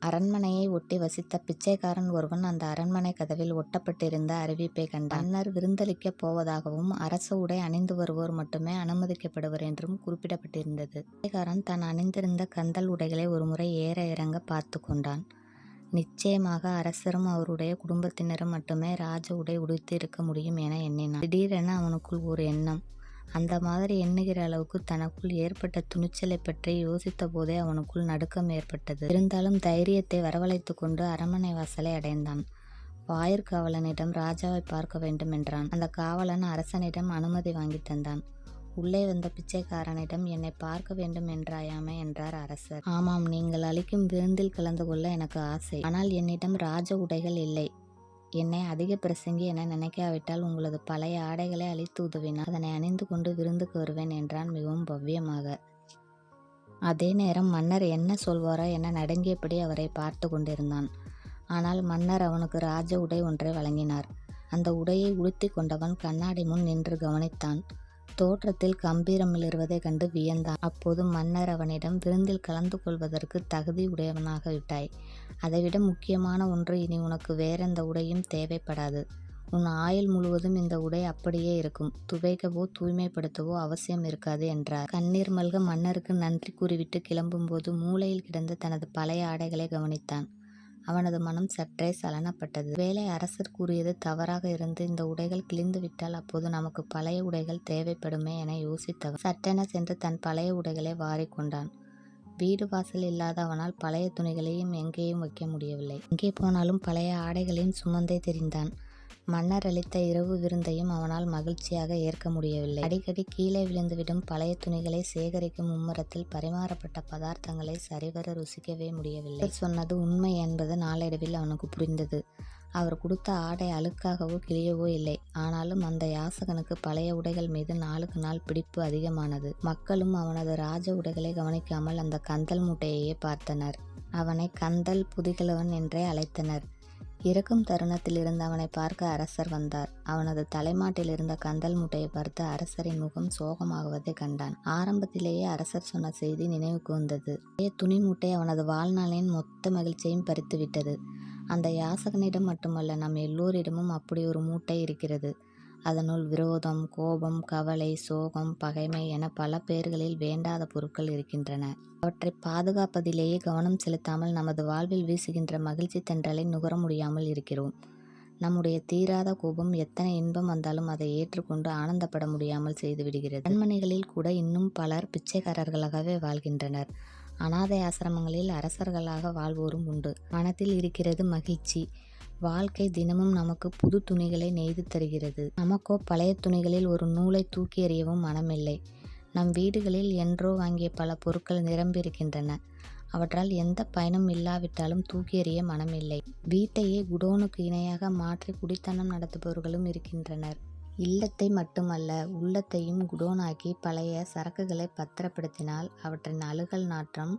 அரண்மனையை ஒட்டி வசித்த பிச்சைக்காரன் ஒருவன் அந்த அரண்மனை கதவில் ஒட்டப்பட்டிருந்த அறிவிப்பை கண்டான். மன்னர் விருந்தளிக்கப் போவதாகவும் அரச உடை அணிந்து வருவோர் மட்டுமே அனுமதிக்கப்படுவர் என்றும் குறிப்பிடப்பட்டிருந்தது. பிச்சைக்காரன் தான் அணிந்திருந்த கந்தல் உடைகளை ஒருமுறை ஏற இறங்க பார்த்து கொண்டான். நிச்சயமாக அரசரும் அவருடைய குடும்பத்தினரும் மட்டுமே ராஜ உடை உடுத்தி இருக்க முடியும் என எண்ணினான். திடீரென அவனுக்குள் ஒரு எண்ணம் அந்த மாதிரி எண்ணுகிற அளவுக்கு தனக்குள் ஏற்பட்ட துணிச்சலை பற்றி யோசித்த போதே அவனுக்குள் நடுக்கம் ஏற்பட்டது. இருந்தாலும் தைரியத்தை வரவழைத்து கொண்டு அரண்மனை வாசலை அடைந்தான். வாயிற் காவலனிடம் ராஜாவை பார்க்க வேண்டும் என்றான். அந்த காவலன் அரசனிடம் அனுமதி வாங்கி தந்தான். உள்ளே வந்த பிச்சைக்காரனிடம் என்னை பார்க்க வேண்டும் என்றாயாமே என்றார் அரசர். ஆமாம் நீங்கள் அளிக்கும் விருந்தில் கலந்து கொள்ள எனக்கு ஆசை. ஆனால் என்னிடம் ராஜ உடைகள் இல்லை. என்னை அதிக பிரசங்கி என நினைக்காவிட்டால் உங்களது பழைய ஆடைகளை அழித்து உதவினால் அதனை அணிந்து கொண்டு விருந்துக்கு வருவேன் என்றான் மிகவும் பவ்யமாக. அதே நேரம் மன்னர் என்ன சொல்வாரோ என நடுங்கியபடி அவரை பார்த்து கொண்டிருந்தான். ஆனால் மன்னர் அவனுக்கு ராஜ உடை ஒன்றை வழங்கினார். அந்த உடையை உடுத்தி கொண்டவன் கண்ணாடி முன் நின்று கவனித்தான். தோற்றத்தில் கம்பீரம் கண்டு வியந்தான். அப்போது மன்னர் அவனிடம் விருந்தில் கலந்து கொள்வதற்கு தகுதி உடையவனாக விட்டாய். அதைவிட முக்கியமான ஒன்று இனி உனக்கு வேறெந்த உடையும் தேவைப்படாது. உன் ஆயுள் முழுவதும் இந்த உடை அப்படியே இருக்கும். துவைக்கவோ தூய்மைப்படுத்தவோ அவசியம் இருக்காது என்றார். கண்ணீர் மல்க மன்னருக்கு நன்றி கூறிவிட்டு கிளம்பும்போது மூளையில் கிடந்த தனது பழைய ஆடைகளை கவனித்தான். அவனது மனம் சற்றே சலனப்பட்டது. வேலை அரசர் கூறியது தவறாக இருந்து இந்த உடைகள் கிழிந்து விட்டால் அப்போது நமக்கு பழைய உடைகள் தேவைப்படுமே என யோசித்தவன் சட்டென சென்று தன் பழைய உடைகளை வாரிக்கொண்டான் வீடு வாசல் இல்லாத அவனால் பழைய துணிகளையும் எங்கேயும் வைக்க முடியவில்லை. எங்கே போனாலும் பழைய ஆடைகளையும் சுமந்தே தெரிந்தான். மன்னர் அளித்த இரவு விருந்தையும் அவனால் மகிழ்ச்சியாக ஏற்க முடியவில்லை. அடிக்கடி கீழே விழுந்துவிடும் பழைய துணிகளை சேகரிக்கும் மும்முரத்தில் பரிமாறப்பட்ட பதார்த்தங்களை சரிவர ருசிக்கவே முடியவில்லை. சொன்னது உண்மை என்பது நாளடைவில் அவனுக்கு புரிந்தது. அவர் கொடுத்த ஆடை அழுக்காகவோ கிளியவோ இல்லை. ஆனாலும் அந்த யாசகனுக்கு பழைய உடைகள் மீது நாளுக்கு நாள் பிடிப்பு அதிகமானது. மக்களும் அவனது ராஜ உடைகளை கவனிக்காமல் அந்த கந்தல் மூட்டையையே பார்த்தனர். அவனை கந்தல் புதிகளவன் என்றே அழைத்தனர். இறக்கும் தருணத்தில் இருந்து அவனை பார்க்க அரசர் வந்தார். அவனது தலைமாட்டில் இருந்த கந்தல் மூட்டையை பார்த்து அரசரின் முகம் சோகமாகுவதை கண்டான். ஆரம்பத்திலேயே அரசர் சொன்ன செய்தி நினைவுக்கு வந்தது துணி மூட்டை அவனது வாழ்நாளின் மொத்த மகிழ்ச்சியையும் பறித்துவிட்டது. அந்த யாசகனிடம் மட்டுமல்ல நம் எல்லோரிடமும் அப்படி ஒரு மூட்டை இருக்கிறது. அதனுள் விரோதம் கோபம் கவலை சோகம் பகைமை என பல பேர்களில் வேண்டாத பொருட்கள் இருக்கின்றன. அவற்றை பாதுகாப்பதிலேயே கவனம் செலுத்தாமல் நமது வாழ்வில் வீசுகின்ற மகிழ்ச்சி தென்றலை நுகர முடியாமல் இருக்கிறோம். நம்முடைய தீராத கோபம் எத்தனை இன்பம் வந்தாலும் அதை ஏற்றுக்கொண்டு ஆனந்தப்பட முடியாமல் செய்துவிடுகிறது கண்மணிகளில் கூட இன்னும் பலர் பிச்சைக்காரர்களாகவே வாழ்கின்றனர். அனாதை ஆசிரமங்களில் அரசர்களாக வாழ்வோரும் உண்டு. மனத்தில் இருக்கிறது மகிழ்ச்சி. வாழ்க்கை தினமும் நமக்கு புது துணிகளை நெய்து தருகிறது. நமக்கோ பழைய துணிகளில் ஒரு நூலை தூக்கி எறியவும் மனமில்லை. நம் வீடுகளில் என்றோ வாங்கிய பல பொருட்கள் நிரம்பியிருக்கின்றன. அவற்றால் எந்த பயனும் இல்லாவிட்டாலும் தூக்கி எறிய மனமில்லை. வீட்டையே குடோனுக்கு இணையாக மாற்றி குடித்தனம் நடத்துபவர்களும் இருக்கின்றனர். இல்லத்தை மட்டுமல்ல உள்ளத்தையும் குடோனாக்கி பழைய சரக்குகளை பத்திரப்படுத்தினால் அவற்றின் அழுகல் நாற்றம்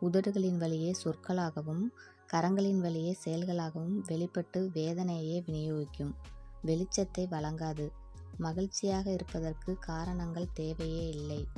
உதடுகளின் வழியே சொற்களாகவும் கரங்களின் வழியே செயல்களாகவும் வெளிப்பட்டு வேதனையே விநியோகிக்கும். வெளிச்சத்தை வழங்காது. மகிழ்ச்சியாக இருப்பதற்கு காரணங்கள் தேவையே இல்லை.